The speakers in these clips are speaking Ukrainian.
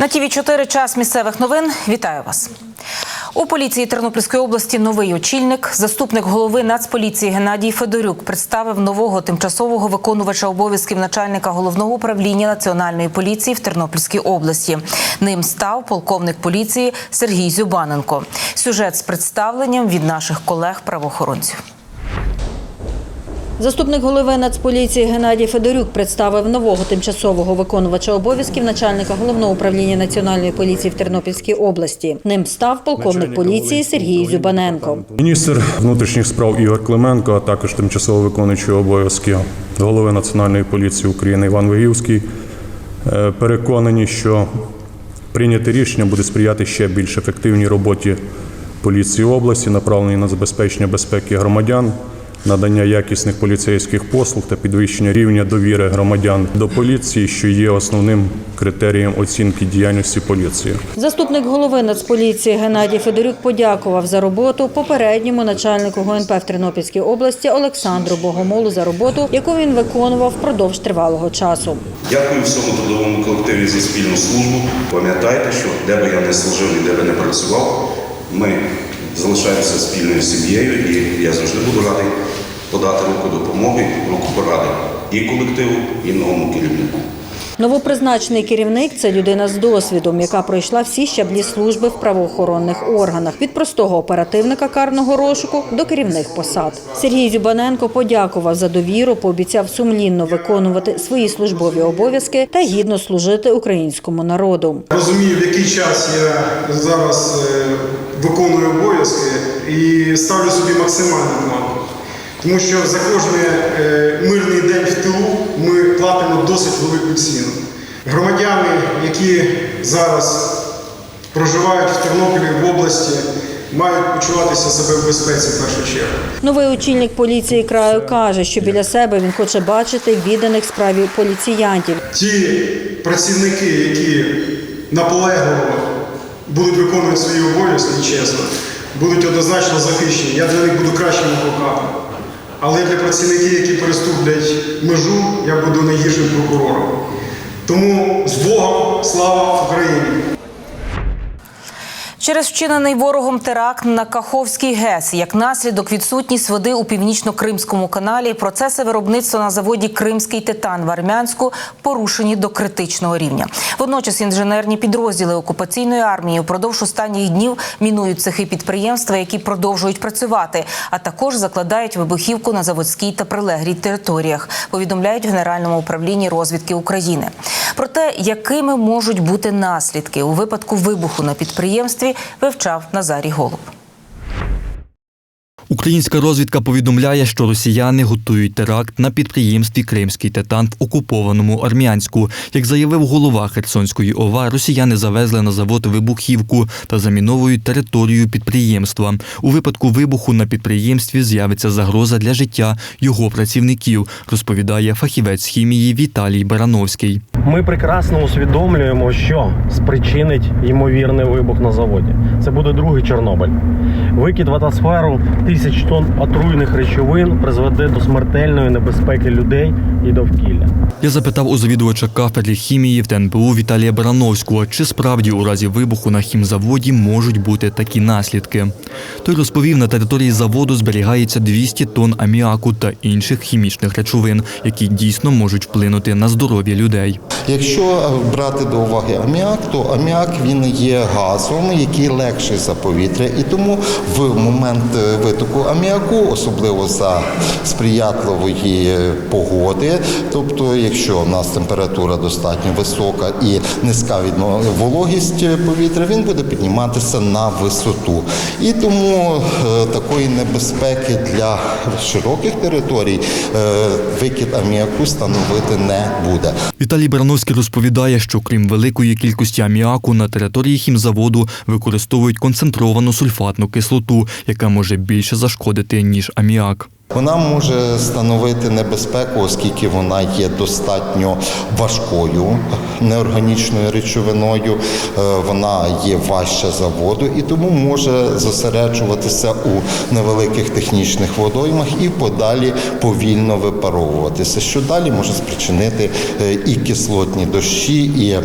На ТІВІ 4 час місцевих новин. Вітаю вас. У поліції Тернопільської області новий очільник, заступник голови Нацполіції Геннадій Федорюк представив нового тимчасового виконувача обов'язків начальника головного управління національної поліції в Тернопільській області. Ним став полковник поліції Сергій Зюбаненко. Сюжет з представленням від наших колег-правоохоронців. Заступник голови Нацполіції Геннадій Федорюк представив нового тимчасового виконувача обов'язків начальника головного управління національної поліції в Тернопільській області. Ним став полковник поліції Сергій Зюбаненко. Міністр внутрішніх справ Ігор Клименко, а також тимчасово виконуючий обов'язки голови Національної поліції України Іван Вигівський е, переконані, що прийняте рішення буде сприяти ще більш ефективній роботі поліції області, направленій на забезпечення безпеки громадян, надання якісних поліцейських послуг та підвищення рівня довіри громадян до поліції, що є основним критерієм оцінки діяльності поліції. Заступник голови Нацполіції Геннадій Федорюк подякував за роботу попередньому начальнику ГУНП в Тернопільській області Олександру Богомолу за роботу, яку він виконував впродовж тривалого часу. Дякую всьому трудовому колективі за спільну службу. Пам'ятайте, що де би я не служив і де би не працював, ми залишаємося спільною сім'єю, і я завжди буду радий подати руку допомоги, руку поради і колективу, і новому керівнику. Новопризначений керівник це людина з досвідом, яка пройшла всі щаблі служби в правоохоронних органах від простого оперативника карного розшуку до керівних посад. Сергій Зюбаненко подякував за довіру, пообіцяв сумлінно виконувати свої службові обов'язки та гідно служити українському народу. Розумію, в який час я зараз е, виконую обов'язки і ставлю собі максимальну планку. Тому що за кожний е, мирний день в тилу ми платимо досить велику ціну. Громадяни, які зараз проживають в Тернополі в області, мають почуватися себе в безпеці в першу чергу. Новий очільник поліції краю каже, що біля себе він хоче бачити відданих справі поліціянтів. Ті працівники, які наполегливо будуть виконувати свої обов'язки чесно, будуть однозначно захищені. Я для них буду кращим адвокатом. Але для працівників, які переступлять межу, я буду найгіршим прокурором. Тому з Богом слава Україні! Через вчинений ворогом теракт на Каховський ГЕС, як наслідок відсутність води у північно-кримському каналі, процеси виробництва на заводі Кримський титан в Армянську порушені до критичного рівня. Водночас інженерні підрозділи окупаційної армії впродовж останніх днів мінують цехи підприємства, які продовжують працювати, а також закладають вибухівку на заводській та прилеглій територіях. Повідомляють в Генеральному управлінні розвідки України. Про те, якими можуть бути наслідки у випадку вибуху на підприємстві, вивчав Назарій Голуб. Українська розвідка повідомляє, що росіяни готують теракт на підприємстві Кримський титан в окупованому Армянську. Як заявив голова Херсонської ОВА, росіяни завезли на завод вибухівку та заміновують територію підприємства. У випадку вибуху на підприємстві з'явиться загроза для життя його працівників, розповідає фахівець хімії Віталій Барановський. Ми прекрасно усвідомлюємо, що спричинить ймовірний вибух на заводі. Це буде другий Чорнобиль. Викид в атмосферу тисяч тонн отруйних речовин призведе до смертельної небезпеки людей і довкілля. Я запитав у завідувача кафедри хімії в ТНПУ Віталія Барановського, чи справді у разі вибуху на хімзаводі можуть бути такі наслідки. Той розповів, на території заводу зберігається 200 тонн аміаку та інших хімічних речовин, які дійсно можуть вплинути на здоров'я людей. Якщо брати до уваги аміак, то аміак він є газом, який легший за повітря, і тому в момент е, витоку аміаку, особливо за сприятливої погоди, тобто якщо в нас температура достатньо висока і низька відно- вологість повітря, він буде підніматися на висоту. І тому е, такої небезпеки для широких територій е, викид аміаку становити не буде. Віталій Барановський розповідає, що крім великої кількості аміаку на території хімзаводу використовують концентровану сульфатну кислоту, яка може більше зашкодити ніж аміак. Вона може становити небезпеку, оскільки вона є достатньо важкою неорганічною речовиною, е, вона є важча за воду і тому може зосереджуватися у невеликих технічних водоймах і подалі повільно випаровуватися, що далі може спричинити е, і кислотні дощі, і е,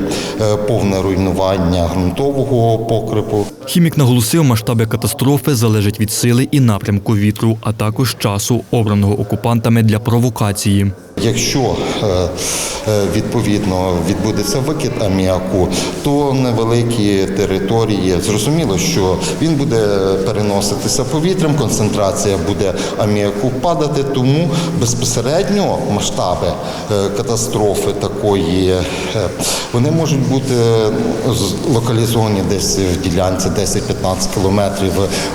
повне руйнування ґрунтового покрипу. Хімік наголосив, масштаби катастрофи залежать від сили і напрямку вітру, а також часу, обраного окупантами для провокації. Якщо е, е, відповідно відбудеться викид аміаку, то невеликі території зрозуміло, що він буде переноситися повітрям, концентрація буде аміаку падати, тому безпосередньо масштаби е, катастрофи такої вони можуть бути локалізовані десь в ділянці 10-15 кілометрів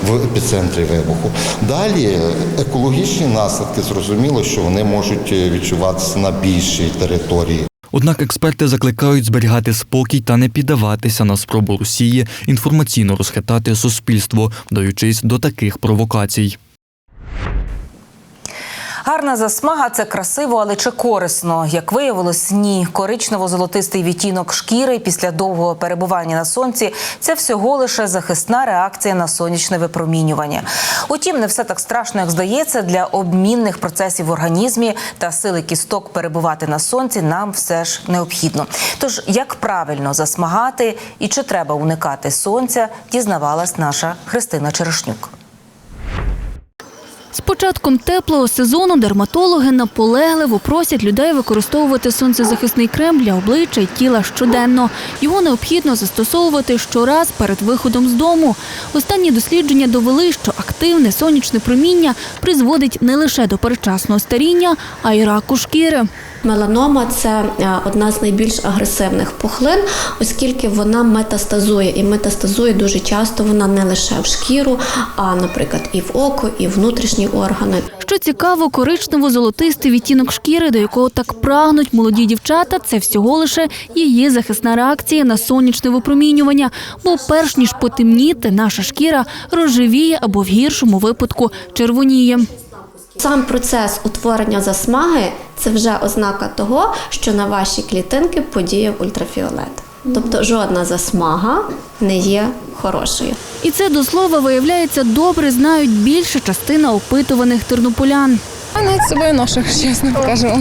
в епіцентрі вибуху. Далі екологічні наслідки зрозуміло, що вони можуть відчуватися на більшій території. Однак експерти закликають зберігати спокій та не піддаватися на спробу Росії інформаційно розхитати суспільство, вдаючись до таких провокацій. Гарна засмага це красиво, але чи корисно? Як виявилось, ні. Коричнево-золотистий відтінок шкіри після довгого перебування на сонці це всього лише захисна реакція на сонячне випромінювання. Утім, не все так страшно, як здається. Для обмінних процесів в організмі та сили кісток перебувати на сонці нам все ж необхідно. Тож як правильно засмагати і чи треба уникати сонця, дізнавалась наша Христина Черешнюк. З початком теплого сезону дерматологи наполегливо просять людей використовувати сонцезахисний крем для обличчя і тіла щоденно. Його необхідно застосовувати щораз перед виходом з дому. Останні дослідження довели, що активне сонячне проміння призводить не лише до передчасного старіння, а й раку шкіри. Меланома це е, одна з найбільш агресивних пухлин, оскільки вона метастазує. І метастазує дуже часто вона не лише в шкіру, а, наприклад, і в око, і в внутрішні органи. Що цікаво, коричнево-золотистий відтінок шкіри, до якого так прагнуть молоді дівчата, це всього лише її захисна реакція на сонячне випромінювання. Бо перш ніж потемніти, наша шкіра розживіє або в гіршому випадку червоніє. Сам процес утворення засмаги це вже ознака того, що на ваші клітинки подіяв ультрафіолет. Тобто жодна засмага не є хорошою. І це до слова виявляється добре знають більша частина опитуваних тернополян. Я навіть собою ношу, чесно кажу.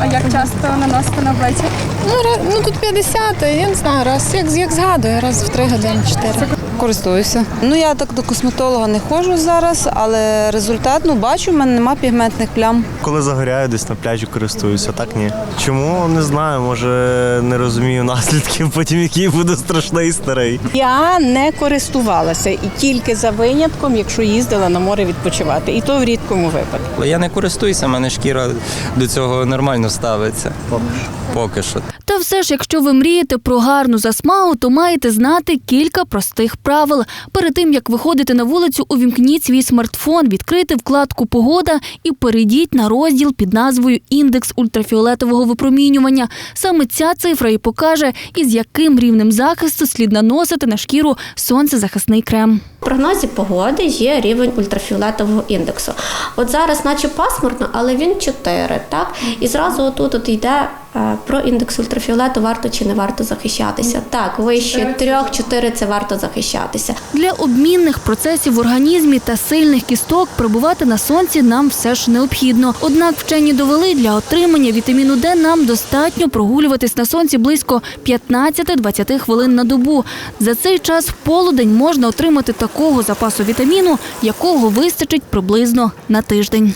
А як часто наносите на обличчя? Ну, ра- ну тут 50, я не знаю, раз, як, як згадую, раз в три години, чотири. Користуюся. Ну я так до косметолога не ходжу зараз, але результат ну бачу, в мене нема пігментних плям. Коли загоряю, десь на пляжі користуюся, так ні. Чому не знаю, може не розумію наслідків, потім який буде страшний і старий. Я не користувалася і тільки за винятком, якщо їздила на море відпочивати, і то в рідкому випадку. Я не користуюся, в мене шкіра до цього нормально ставиться. Поки що. Все ж, якщо ви мрієте про гарну засмагу, то маєте знати кілька простих правил. Перед тим як виходити на вулицю, увімкніть свій смартфон, відкрити вкладку Погода і перейдіть на розділ під назвою Індекс ультрафіолетового випромінювання. Саме ця цифра і покаже, із яким рівнем захисту слід наносити на шкіру сонцезахисний крем. В прогнозі погоди є рівень ультрафіолетового індексу. От зараз, наче пасмурно, але він 4, так? І зразу отут от йде про індекс ультрафіолету, варто чи не варто захищатися. Так, вище 3-4 це варто захищатися. Для обмінних процесів в організмі та сильних кісток перебувати на сонці нам все ж необхідно. Однак вчені довели, для отримання вітаміну Д нам достатньо прогулюватись на сонці близько 15-20 хвилин на добу. За цей час в полудень можна отримати такого запасу вітаміну, якого вистачить приблизно на тиждень.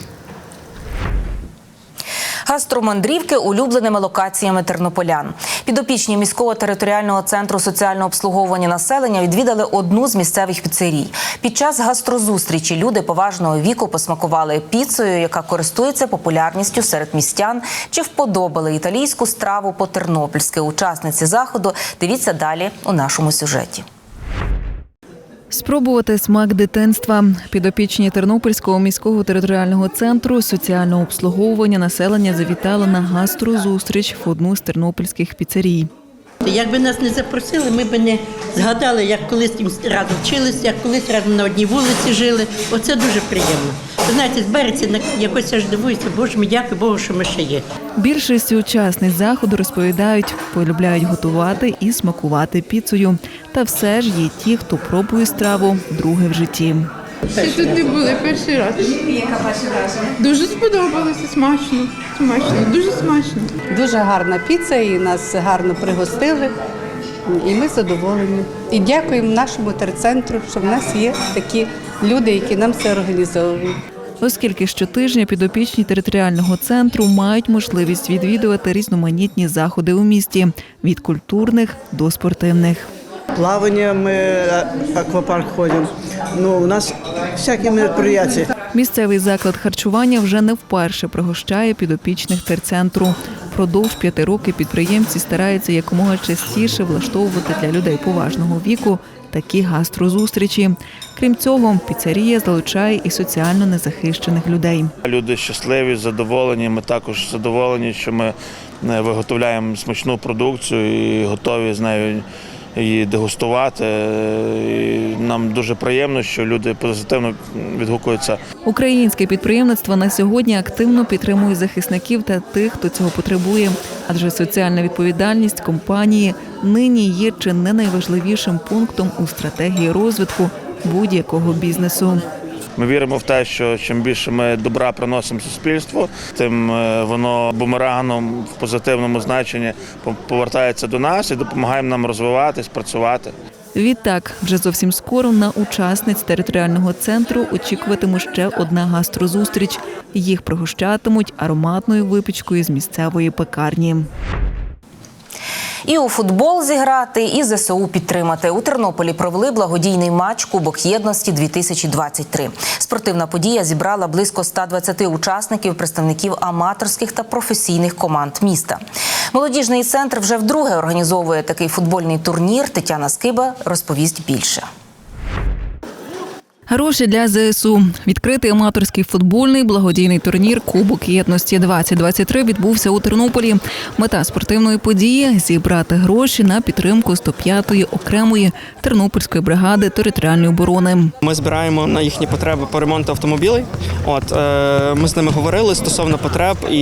Гастромандрівки улюбленими локаціями тернополян. Підопічні міського територіального центру соціального обслуговування населення відвідали одну з місцевих піцерій. Під час гастрозустрічі люди поважного віку посмакували піцею, яка користується популярністю серед містян, чи вподобали італійську страву по-тернопільськи. Учасниці заходу дивіться далі у нашому сюжеті. Спробувати смак дитинства. Підопічні Тернопільського міського територіального центру соціального обслуговування населення завітали на гастрозустріч в одну з тернопільських піцерій. Якби нас не запросили, ми б не згадали, як колись разом вчилися, як колись разом на одній вулиці жили. Оце дуже приємно. Знаєте, збереться на якось аж дивується, Боже мій, дякую Богу, що ми ще є. Більшість учасниць заходу розповідають, полюбляють готувати і смакувати піцею. Та все ж є ті, хто пробує страву вдруге в житті. Ще тут не були перший раз. Яка ваша враження? Дуже сподобалося, смачно. Смачно, дуже смачно. Дуже гарна піца, і нас гарно пригостили. І ми задоволені. І дякуємо нашому терцентру, що в нас є такі люди, які нам це організовують. Оскільки щотижня підопічні територіального центру мають можливість відвідувати різноманітні заходи у місті від культурних до спортивних. Плавание мы э, аквапарк ходим. Ну, у нас всякие мероприятия. Місцевий заклад харчування вже не вперше пригощає підопічних терцентру. Продовж п'яти років підприємці стараються якомога частіше влаштовувати для людей поважного віку такі гастрозустрічі. Крім цього, піцерія залучає і соціально незахищених людей. Люди щасливі, задоволені. Ми також задоволені, що ми е, виготовляємо смачну продукцію і готові з нею її дегустувати. І нам дуже приємно, що люди позитивно відгукуються. Українське підприємництво на сьогодні активно підтримує захисників та тих, хто цього потребує. Адже соціальна відповідальність компанії нині є чи не найважливішим пунктом у стратегії розвитку будь-якого бізнесу. Ми віримо в те, що чим більше ми добра приносимо суспільству, тим е, воно бумерангом в позитивному значенні по- повертається до нас і допомагає нам розвиватись, працювати. Відтак, вже зовсім скоро на учасниць територіального центру очікуватиме ще одна гастрозустріч. Їх пригощатимуть ароматною випічкою з місцевої пекарні. І у футбол зіграти, і ЗСУ підтримати. У Тернополі провели благодійний матч Кубок єдності 2023 Спортивна подія зібрала близько 120 учасників, представників аматорських та професійних команд міста. Молодіжний центр вже вдруге організовує такий футбольний турнір. Тетяна Скиба розповість більше. Гроші для ЗСУ. Відкритий аматорський футбольний благодійний турнір Кубок єдності 2023 відбувся у Тернополі. Мета спортивної події зібрати гроші на підтримку 105-ї окремої тернопільської бригади територіальної оборони. Ми збираємо на їхні потреби по ремонту автомобілів. От е, ми з ними говорили стосовно потреб, і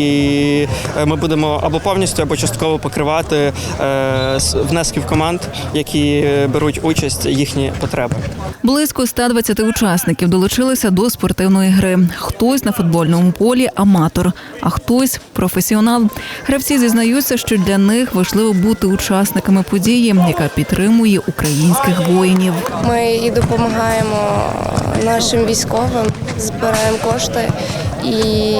е, ми будемо або повністю, або частково покривати е, внесків команд, які беруть участь їхні потреби. Близько 120 учасників долучилися до спортивної гри. Хтось на футбольному полі аматор, а хтось професіонал. Гравці зізнаються, що для них важливо бути учасниками події, яка підтримує українських воїнів. Ми і допомагаємо нашим військовим, збираємо кошти і,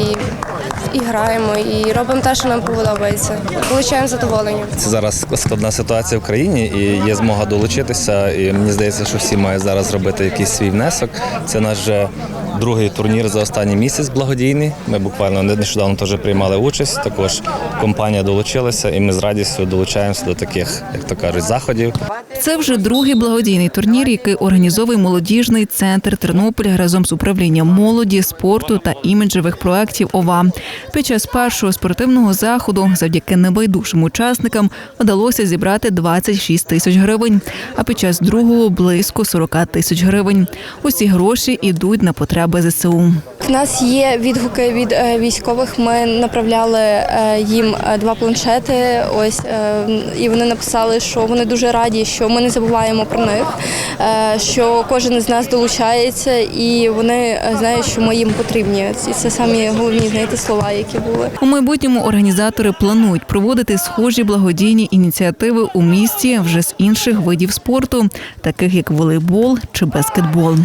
і граємо, і робимо те, що нам подобається. Получаємо задоволення. Це зараз складна ситуація в країні і є змога долучитися. І мені здається, що всі мають зараз робити якийсь свій внесок. Це наш вже другий турнір за останній місяць благодійний. Ми буквально нещодавно теж приймали участь. Також компанія долучилася, і ми з радістю долучаємося до таких, як то кажуть, заходів. Це вже другий благодійний турнір, який організовує молодіжний центр Тернополя разом з управлінням молоді, спорту та іміджевих проєктів ОВА. Під час першого спортивного заходу, завдяки небайдужим учасникам, вдалося зібрати 26 тисяч гривень. А під час другого близько 40 тисяч гривень. Усі гроші йдуть на потреби ЗСУ. У нас є відгуки від е, військових. Ми направляли е, їм е, два планшети. Ось і вони написали, що вони дуже раді, що ми не забуваємо про них, що кожен із нас долучається, і вони знають, що ми їм потрібні. І це самі головні знаєте, слова, які були. У майбутньому організатори планують проводити схожі благодійні ініціативи у місті вже з інших видів спорту, таких як волейбол чи баскетбол.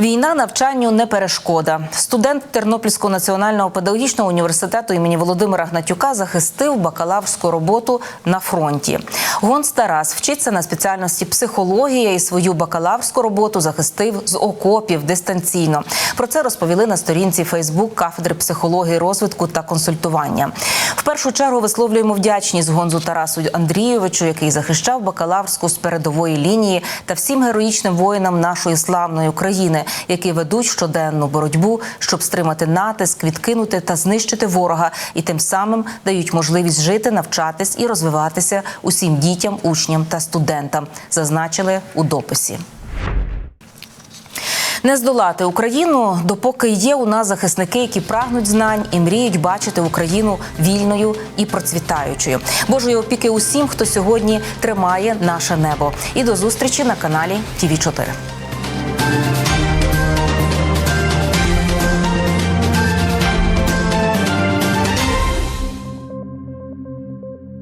Війна навчанню не перешкода. Студент Тернопільського національного педагогічного університету імені Володимира Гнатюка захистив бакалаврську роботу на фронті. Гонс Тарас вчиться на спеціальності психологія і свою бакалаврську роботу захистив з окопів дистанційно. Про це розповіли на сторінці Фейсбук кафедри психології, розвитку та консультування. В першу чергу висловлюємо вдячність Гонзу Тарасу Андрійовичу, який захищав бакалаврську з передової лінії, та всім героїчним воїнам нашої славної України, які ведуть щоденну боротьбу, щоб стримати натиск, відкинути та знищити ворога, і тим самим дають можливість жити, навчатись і розвиватися усім дітям, учням та студентам, зазначили у дописі. Не здолати Україну, допоки є у нас захисники, які прагнуть знань і мріють бачити Україну вільною і процвітаючою. Божої опіки усім, хто сьогодні тримає наше небо. І до зустрічі на каналі ТІВІ 4